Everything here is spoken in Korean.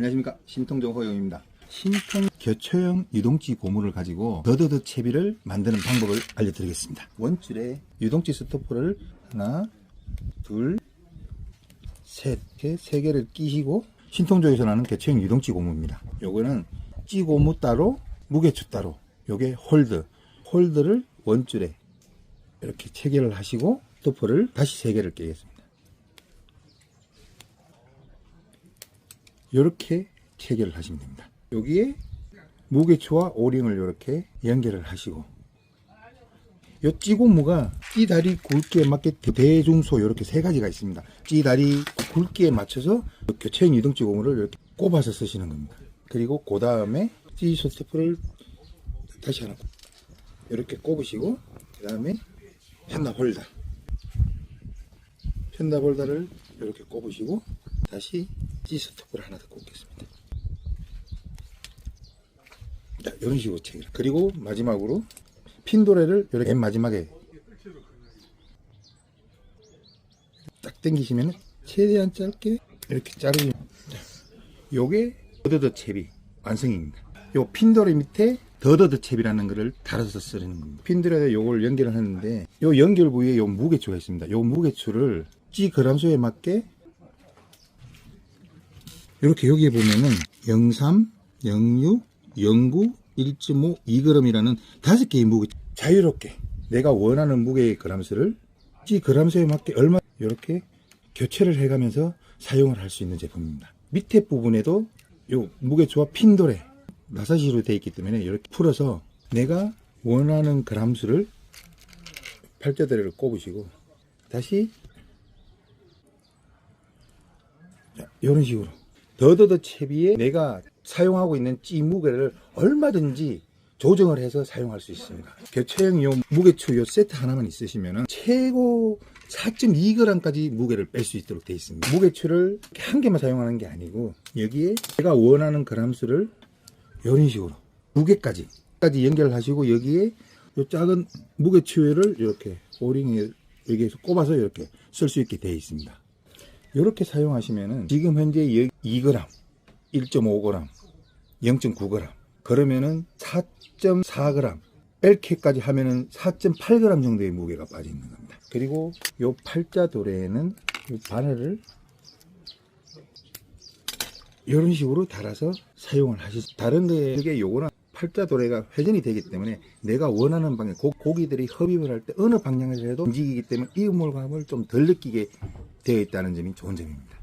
안녕하십니까. 신통정 허용입니다. 신통 교체형 유동치 고무를 가지고 더더더 채비를 만드는 방법을 알려드리겠습니다. 원줄에 유동치 스토퍼를 하나 둘셋 이렇게 세 개를 끼시고 신통조에서 나는 교체형 유동치 고무입니다. 요거는 찌 고무 따로 무게추 따로. 요게 홀드. 홀드를 원줄에 이렇게 체결을 하시고 스토퍼를 다시 세 개를 끼겠습니다 이렇게 체결을 하시면 됩니다. 여기에 무게추와 오링을 이렇게 연결을 하시고 요 찌고무가 찌다리 굵기에 맞게 대중소 이렇게 세 가지가 있습니다. 찌다리 굵기에 맞춰서 교체형 유동치 고무를 이렇게 꼽아서 쓰시는 겁니다. 그리고 그 다음에 찌 스태프를 다시 하나 이렇게 꼽으시고 그 다음에 펜다 홀더 펜다 홀더를 이렇게 꼽으시고 다시 찌 스토퍼를 하나 더 꽂겠습니다. 자, 이런 식으로 체결. 그리고 마지막으로 핀도레를 이렇게 맨 마지막에 딱 당기시면 최대한 짧게 이렇게 자르면 자, 요게 더더더 채비 완성입니다. 요 핀도레 밑에 더더더 채비라는 거를 달아서 쓰는 겁니다. 핀도레에 요걸 연결을 하는데 요 연결 부위에 요 무게추가 있습니다. 요 무게추를 찌 그람수에 맞게 이렇게 여기에 보면은 03, 06, 09, 1.5, 2g이라는 다섯 개의 무게 자유롭게 내가 원하는 무게의 그람수를 찌 그람수에 맞게 얼마 이렇게 교체를 해가면서 사용을 할 수 있는 제품입니다. 밑에 부분에도 요 무게추와 핀도레 나사시로 되어 있기 때문에 이렇게 풀어서 내가 원하는 그람수를 팔자대를 꼽으시고 다시 자, 이런 식으로 더더더 채비에 내가 사용하고 있는 찌 무게를 얼마든지 조정을 해서 사용할 수 있습니다. 교체형 요 무게추 요 세트 하나만 있으시면 최고 4.2g까지 무게를 뺄 수 있도록 되어 있습니다. 무게추를 한 개만 사용하는 게 아니고 여기에 제가 원하는 그람수를 이런 식으로 두 개까지 까지 연결하시고 여기에 요 작은 무게추를 이렇게 오링에 여기에서 꼽아서 이렇게 쓸 수 있게 되어 있습니다. 이렇게 사용하시면은 지금 현재 2g, 1.5g, 0.9g 그러면은 4.4g 뺄캐까지 하면은 4.8g 정도의 무게가 빠져 있는 겁니다. 그리고 요 팔자 도래에는 요 바늘을 이런 식으로 달아서 사용을 하시. 다른 거에 이게 요거는 팔자 도래가 회전이 되기 때문에 내가 원하는 방향 고, 고기들이 흡입을 할 때 어느 방향에서 해도 움직이기 때문에 이물감을 좀 덜 느끼게 되어 있다는 점이 좋은 점입니다.